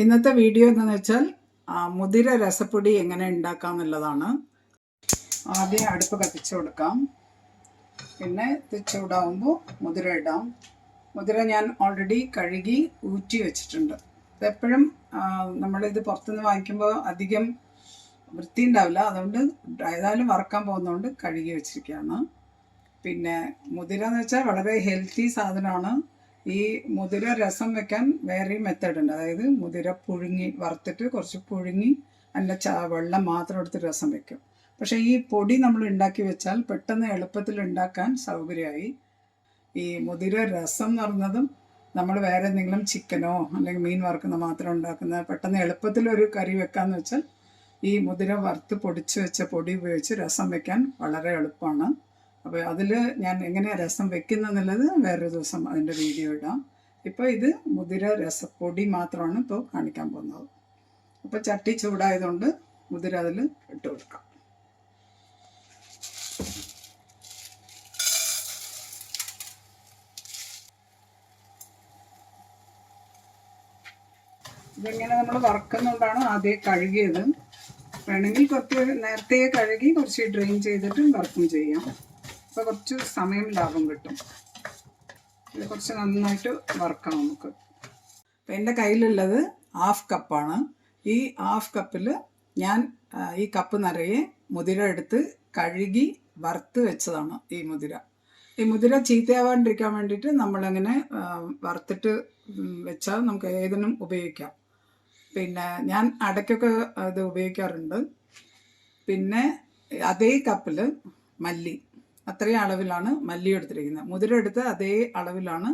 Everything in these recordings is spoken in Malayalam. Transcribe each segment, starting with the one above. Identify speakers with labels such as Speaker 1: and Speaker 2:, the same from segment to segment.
Speaker 1: ഇന്നത്തെ വീഡിയോ എന്താണെന്ന് വെച്ചാൽ മുതിര രസപ്പൊടി എങ്ങനെ ഉണ്ടാക്കാം എന്നുള്ളതാണ്. ആദ്യം അടുപ്പ് കത്തിച്ചു കൊടുക്കാം. പിന്നെ ചൂടാവുമ്പോൾ മുതിര ഇടാം. മുതിര ഞാൻ ഓൾറെഡി കഴുകി ഊറ്റി വെച്ചിട്ടുണ്ട്. ഇതെപ്പോഴും നമ്മളിത് പുറത്തുനിന്ന് വാങ്ങിക്കുമ്പോൾ അധികം വൃത്തി ഉണ്ടാവില്ല. അതുകൊണ്ട് ഏതായാലും വറക്കാൻ പോകുന്നതുകൊണ്ട് കഴുകി വെച്ചിരിക്കുകയാണ്. പിന്നെ മുതിര എന്ന് വെച്ചാൽ വളരെ ഹെൽത്തി സാധനമാണ്. ഈ മുതിര രസം വെക്കാൻ വേറെ മെത്തേഡ് ഉണ്ട്. അതായത് മുതിര പുഴുങ്ങി വറുത്തിട്ട് കുറച്ച് പുഴുങ്ങി അതിന്റെ ച വെള്ളം മാത്രം എടുത്ത് രസം വെക്കും. പക്ഷേ ഈ പൊടി നമ്മൾ ഉണ്ടാക്കി വെച്ചാൽ പെട്ടെന്ന് എളുപ്പത്തിൽ ഉണ്ടാക്കാൻ സൗകര്യമായി. ഈ മുതിര രസം എന്ന് പറയുന്നതും നമ്മൾ വേറെ എന്തെങ്കിലും ചിക്കനോ അല്ലെങ്കിൽ മീൻ വറുക്കുന്ന മാത്രം ഉണ്ടാക്കുന്ന പെട്ടെന്ന് എളുപ്പത്തിൽ ഒരു കറി വെക്കാന്ന് വെച്ചാൽ ഈ മുതിര വറുത്ത് പൊടിച്ച് വെച്ച പൊടി ഉപയോഗിച്ച് രസം വെക്കാൻ വളരെ എളുപ്പമാണ്. അപ്പോൾ അതിൽ ഞാൻ എങ്ങനെയാണ് രസം വെക്കുന്നെന്നുള്ളത് വേറൊരു ദിവസം അതിന്റെ വീഡിയോ ഇടാം. ഇപ്പോൾ ഇത് മുതിര രസപ്പൊടി മാത്രമാണ് ഇപ്പോൾ കാണിക്കാൻ പോകുന്നത്. അപ്പോൾ ചട്ടി ചൂടായതുകൊണ്ട് മുതിര അതിൽ ഇട്ട് കൊടുക്കാം. ഇതിങ്ങനെ നമ്മൾ വറക്കുന്നതുകൊണ്ടാണ് ആദ്യം കഴുകിയത്. വേണമെങ്കിൽ കുറച്ച് നേരത്തെ കഴുകി കുറച്ച് ഡ്രെയിൻ ചെയ്തിട്ട് വറക്കും ചെയ്യാം. അപ്പോൾ കുറച്ച് സമയം ലാഭം കിട്ടും. ഇത് കുറച്ച് നന്നായിട്ട് വറക്കാം നമുക്ക്. അപ്പോൾ എന്റെ കയ്യിലുള്ളത് ഹാഫ് കപ്പാണ് ഈ ഹാഫ് കപ്പിൽ ഞാൻ ഈ കപ്പ് നിറയെ മുതിര എടുത്ത് കഴുകി വറുത്ത് വെച്ചതാണ് ഈ മുതിര. ഈ മുതിര ചീത്തയാവാണ്ടിരിക്കാൻ വേണ്ടിയിട്ട് നമ്മളങ്ങനെ വറുത്തിട്ട് വെച്ചാൽ നമുക്ക് ഏതിനും ഉപയോഗിക്കാം. പിന്നെ ഞാൻ അടയ്ക്കൊക്കെ അത് ഉപയോഗിക്കാറുണ്ട്. പിന്നെ അതേ കപ്പിൽ മല്ലി. അത്രയും അളവിലാണ് മല്ലി എടുത്തിരിക്കുന്നത്. മുതിര എടുത്ത് അതേ അളവിലാണ്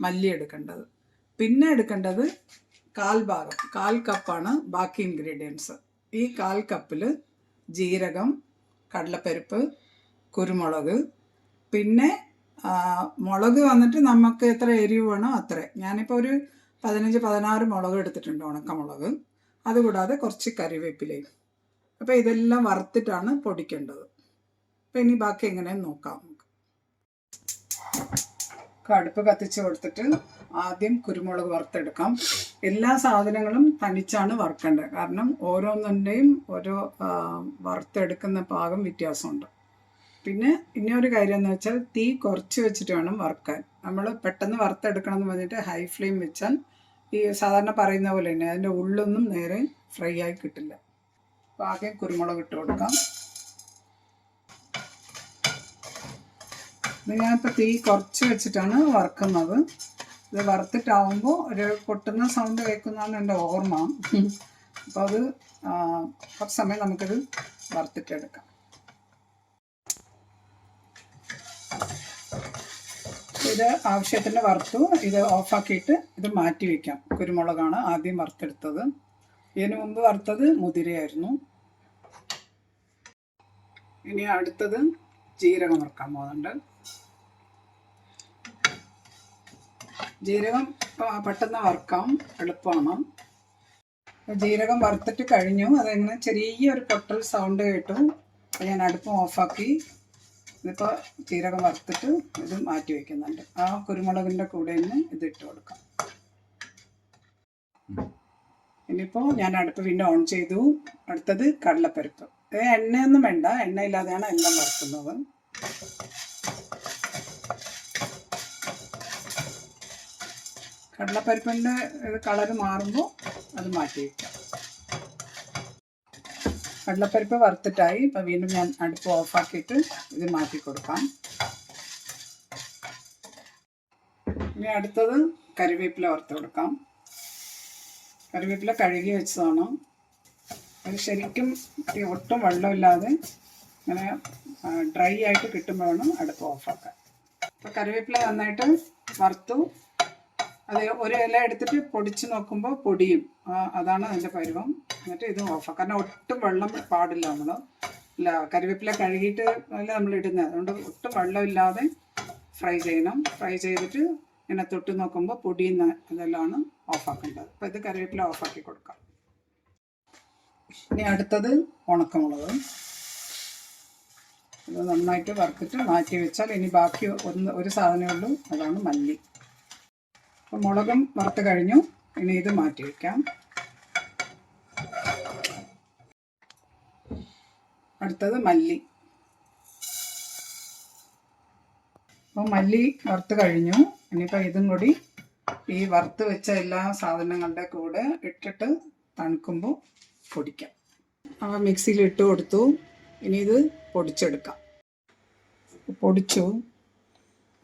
Speaker 1: മല്ലി എടുക്കേണ്ടത്. പിന്നെ എടുക്കേണ്ടത് കാൽ ഭാഗം കാൽ കപ്പാണ് ബാക്കി ഇൻഗ്രീഡിയൻസ് ഈ കാൽ കപ്പിൽ ജീരകം കടലപ്പരിപ്പ് കുരുമുളക് പിന്നെ മുളക് വന്നിട്ട് നമുക്ക് എത്ര എരിവ് വേണോ അത്ര. ഞാനിപ്പോൾ ഒരു പതിനഞ്ച് പതിനാറ് മുളക് എടുത്തിട്ടുണ്ട് ഉണക്കമുളക്. അതുകൂടാതെ കുറച്ച് കറിവേപ്പിലയും. അപ്പോൾ ഇതെല്ലാം വറുത്തിട്ടാണ് പൊടിക്കേണ്ടത്. അപ്പം ഇനി ബാക്കി എങ്ങനെ നോക്കാം കടുപ്പ് കത്തിച്ച് കൊടുത്തിട്ട് ആദ്യം കുരുമുളക് വറുത്തെടുക്കാം. എല്ലാ സാധനങ്ങളും തനിച്ചാണ് വറുക്കേണ്ടത്. കാരണം ഓരോന്നിന്റെയും ഓരോ വറുത്തെടുക്കുന്ന പാകം വ്യത്യാസമുണ്ട്. പിന്നെ ഇനി ഒരു കാര്യം എന്ന് വെച്ചാൽ തീ കുറച്ച് വെച്ചിട്ട് വേണം വറുക്കാൻ. നമ്മൾ പെട്ടെന്ന് വറുത്തെടുക്കണം എന്ന് പറഞ്ഞിട്ട് ഹൈ ഫ്ലെയിം വെച്ചാൽ ഈ സാധാരണ പറയുന്ന പോലെ തന്നെ അതിന്റെ ഉള്ളൊന്നും നേരെ ഫ്രൈ ആയി കിട്ടില്ല. അപ്പോൾ ആദ്യം കുരുമുളക് ഇട്ട് കൊടുക്കാം. ഞാനിപ്പോൾ തീ കുറച്ച് വെച്ചിട്ടാണ് വറുക്കുന്നത്. ഇത് വറുത്തിട്ടാവുമ്പോൾ ഒരു പൊട്ടുന്ന സൗണ്ട് കേൾക്കുന്നതാണ് എന്റെ ഓർമ്മ. അപ്പോൾ അത് കുറച്ച് സമയം നമുക്കിത് വറുത്തിട്ടെടുക്കാം. ഇത് ആവശ്യത്തിന് വറുത്തു ഇത് ഓഫാക്കിയിട്ട് ഇത് മാറ്റി വയ്ക്കാം കുരുമുളകാണ് ആദ്യം വറുത്തെടുത്തത്. ഇതിന് മുമ്പ് വറുത്തത് മുതിരയായിരുന്നു. ഇനി അടുത്തത് ജീരകം വറുക്കാൻ പോകുന്നുണ്ട്. ജീരകം പെട്ടെന്ന് വറുക്കാം എളുപ്പമാണ്. ജീരകം വറുത്തിട്ട് കഴിഞ്ഞു. അതെങ്ങനെ ചെറിയൊരു പൊട്ടൽ സൗണ്ട് കേട്ടു. ഞാൻ അടുപ്പ് ഓഫാക്കി. ഇതിപ്പോൾ ജീരകം വറുത്തിട്ട് ഇത് മാറ്റി വയ്ക്കുന്നുണ്ട് ആ കുരുമുളകിന്റെ കൂടെ തന്നെ ഇത് ഇട്ട് കൊടുക്കാം. ഇനിയിപ്പോൾ ഞാൻ അടുപ്പ് വീണ്ടും ഓൺ ചെയ്തു. അടുത്തത് കടലപ്പരിപ്പ്. എണ്ണയൊന്നും വേണ്ട. എണ്ണയില്ലാതെയാണ് എല്ലാം വറുക്കുന്നത്. കടലപ്പരിപ്പിന്റെ കളർ മാറുമ്പോൾ അത് മാറ്റി വയ്ക്കാം കടലപ്പരിപ്പ് വറുത്തിട്ടായി ഇപ്പം വീണ്ടും ഞാൻ അടുപ്പ് ഓഫാക്കിയിട്ട് ഇത് മാറ്റി കൊടുക്കാം. ഇനി അടുത്തത് കറിവേപ്പില വറുത്ത് കൊടുക്കാം. കറിവേപ്പില കഴുകി വെച്ചതാണ്. അത് ശരിക്കും ഒട്ടും വെള്ളമില്ലാതെ ഇങ്ങനെ ഡ്രൈ ആയിട്ട് കിട്ടുമ്പോഴാണ് അടുപ്പ് ഓഫാക്കാൻ അപ്പോൾ കറിവേപ്പില നന്നായിട്ട് വറുത്തു. അത് ഒരു ഇല എടുത്തിട്ട് പൊടിച്ച് നോക്കുമ്പോൾ പൊടിയും. അതാണ് അതിന്റെ പരുവം. എന്നിട്ട് ഇത് ഓഫാക്കാം കാരണം ഒട്ടും വെള്ളം പാടില്ല നമ്മൾ അല്ല കറിവേപ്പില കഴുകിയിട്ട് അല്ല നമ്മൾ ഇടുന്നത്. അതുകൊണ്ട് ഒട്ടും വെള്ളമില്ലാതെ ഫ്രൈ ചെയ്യണം. ഫ്രൈ ചെയ്തിട്ട് ഇങ്ങനെ തൊട്ട് നോക്കുമ്പോൾ പൊടിയുന്ന ഇതെല്ലാമാണ് ഓഫാക്കേണ്ടത് അപ്പോൾ ഇത് കറിവേപ്പില ഓഫാക്കി കൊടുക്കാം. ഇനി അടുത്തത് ഉണക്കമുളക്. ഇത് നന്നായിട്ട് വറുത്തിട്ട് മാറ്റി വെച്ചാൽ ഇനി ബാക്കി ഒന്ന് ഒരു സാധനമേ ഉള്ളൂ. അതാണ് മല്ലി. അപ്പോൾ മുളകും വറുത്ത് കഴിഞ്ഞു. ഇനി ഇത് മാറ്റി വയ്ക്കാം അടുത്തത് മല്ലി. അപ്പോൾ മല്ലി വറുത്ത് കഴിഞ്ഞു. ഇനിയിപ്പോൾ ഇതും കൂടി ഈ വറുത്ത് വെച്ച എല്ലാ സാധനങ്ങളുടെ കൂടെ ഇട്ടിട്ട് തണുക്കുമ്പോൾ പൊടിക്കാം. അപ്പോൾ മിക്സിയിൽ ഇട്ട് കൊടുത്തു. ഇനി ഇത് പൊടിച്ചെടുക്കാം. പൊടിച്ചു.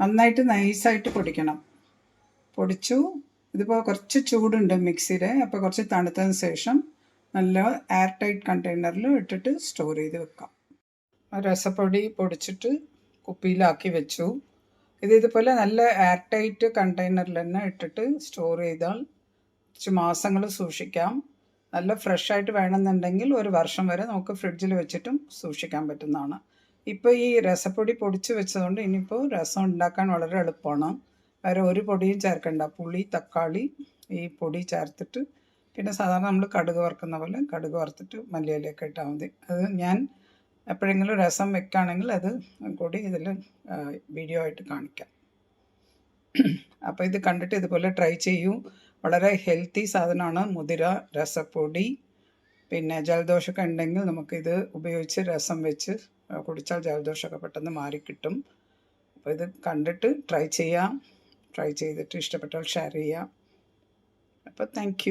Speaker 1: നന്നായിട്ട് നൈസായിട്ട് പൊടിക്കണം. പൊടിച്ചു. ഇതിപ്പോൾ കുറച്ച് ചൂടുണ്ട് മിക്സിയിൽ അപ്പോൾ കുറച്ച് തണുത്തതിന് ശേഷം നല്ല എയർ ടൈറ്റ് കണ്ടെയ്നറിൽ ഇട്ടിട്ട് സ്റ്റോർ ചെയ്ത് വെക്കാം. രസപ്പൊടി പൊടിച്ചിട്ട് കുപ്പിയിലാക്കി വെച്ചു. ഇത് ഇതുപോലെ നല്ല എയർ ടൈറ്റ് കണ്ടെയ്നറിൽ തന്നെ ഇട്ടിട്ട് സ്റ്റോർ ചെയ്താൽ കുറച്ച് മാസങ്ങൾ സൂക്ഷിക്കാം. നല്ല ഫ്രഷ് ആയിട്ട് വേണമെന്നുണ്ടെങ്കിൽ ഒരു വർഷം വരെ നമുക്ക് ഫ്രിഡ്ജിൽ വെച്ചിട്ടും സൂക്ഷിക്കാൻ പറ്റുന്നതാണ്. ഇപ്പോൾ ഈ രസപ്പൊടി പൊടിച്ച് വെച്ചതുകൊണ്ട് ഇനിയിപ്പോൾ രസം ഉണ്ടാക്കാൻ വളരെ എളുപ്പമാണ്. വേറെ ഒരു പൊടിയും ചേർക്കണ്ട. പുളി തക്കാളി ഈ പൊടി ചേർത്തിട്ട് പിന്നെ സാധാരണ നമ്മൾ കടുക് വറുക്കുന്ന പോലെ കടുക് വറുത്തിട്ട് മല്ലിയിലൊക്കെ ഇട്ടാൽ മതി. അത് ഞാൻ എപ്പോഴെങ്കിലും രസം വെക്കുകയാണെങ്കിൽ അത് കൂടി ഇതിൽ വീഡിയോ ആയിട്ട് കാണിക്കാം. അപ്പോൾ ഇത് കണ്ടിട്ട് ഇതുപോലെ ട്രൈ ചെയ്യൂ. വളരെ ഹെൽത്തി സാധനമാണ്. മുതിര രസപ്പൊടി പിന്നെ ജലദോഷമൊക്കെ ഉണ്ടെങ്കിൽ നമുക്കിത് ഉപയോഗിച്ച് രസം വെച്ച് കുടിച്ചാൽ ജലദോഷമൊക്കെ പെട്ടെന്ന് മാറിക്കിട്ടും. അപ്പോൾ ഇത് കണ്ടിട്ട് ട്രൈ ചെയ്യാം. ട്രൈ ചെയ്തിട്ട് ഇഷ്ടപ്പെട്ടാൽ ഷെയർ ചെയ്യാം. അപ്പോൾ താങ്ക്